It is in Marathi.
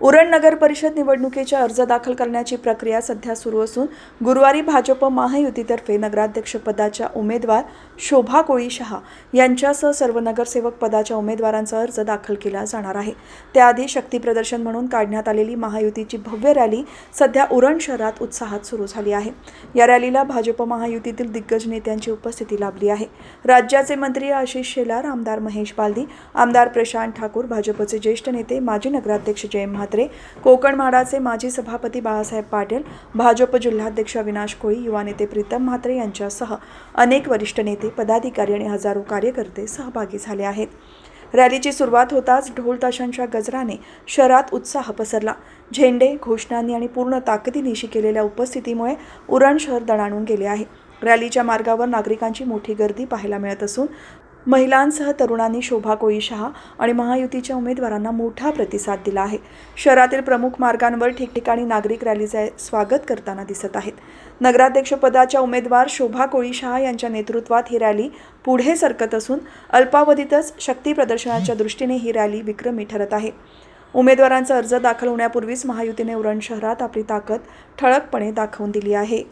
उरण नगर परिषद निवडणुकीचे अर्ज दाखल करण्याची प्रक्रिया सध्या सुरू असून गुरुवारी भाजप महायुतीतर्फे नगराध्यक्षपदाच्या उमेदवार शोभा कोळी शहा यांच्यासह सर्व नगरसेवक पदाच्या उमेदवारांचा अर्ज दाखल केला जाणार आहे. त्याआधी शक्तीप्रदर्शन म्हणून काढण्यात आलेली महायुतीची भव्य रॅली सध्या उरण शहरात उत्साहात सुरू झाली आहे. या रॅलीला भाजप महायुतीतील दिग्गज नेत्यांची उपस्थिती लाभली आहे. राज्याचे मंत्री आशिष शेलार आमदार महेश बालदी आमदार प्रशांत ठाकूर भाजपचे ज्येष्ठ नेते माजी नगराध्यक्ष जयंत म्हात्रे कोकण म्हाडाचे माजी सभापती बाळासाहेब पाटील भाजप जिल्हाध्यक्ष अविनाश कोळी युवा नेते प्रीतम म्हात्रे यांच्यासह अनेक वरिष्ठ नेते पदाधिकारी आणि हजारो कार्यकर्ते सहभागी झाले आहेत. रॅलीची सुरुवात होताच ढोल ताशांच्या गजराने शहरात उत्साह पसरला. झेंडे घोषणांनी आणि पूर्ण ताकदीनिशी केलेल्या उपस्थितीमुळे उरण शहर दणाणून गेले आहे. रॅलीच्या मार्गावर नागरिकांची मोठी गर्दी पाहायला मिळत असून महिलांसह तरुणांनी शोभा कोळी शहा आणि महायुतीच्या उमेदवारांना मोठा प्रतिसाद दिला आहे. शहरातील प्रमुख मार्गांवर ठिकठिकाणी नागरिक रॅलीचे स्वागत करताना दिसत आहेत. नगराध्यक्षपदाच्या उमेदवार शोभा कोळी शहा यांच्या नेतृत्वात ही रॅली पुढे सरकत असून अल्पावधीतच शक्ती प्रदर्शनाच्या दृष्टीने ही रॅली विक्रमी ठरत आहे. उमेदवारांचा अर्ज दाखल होण्यापूर्वीच महायुतीने उरण शहरात आपली ताकद ठळकपणे दाखवून दिली आहे.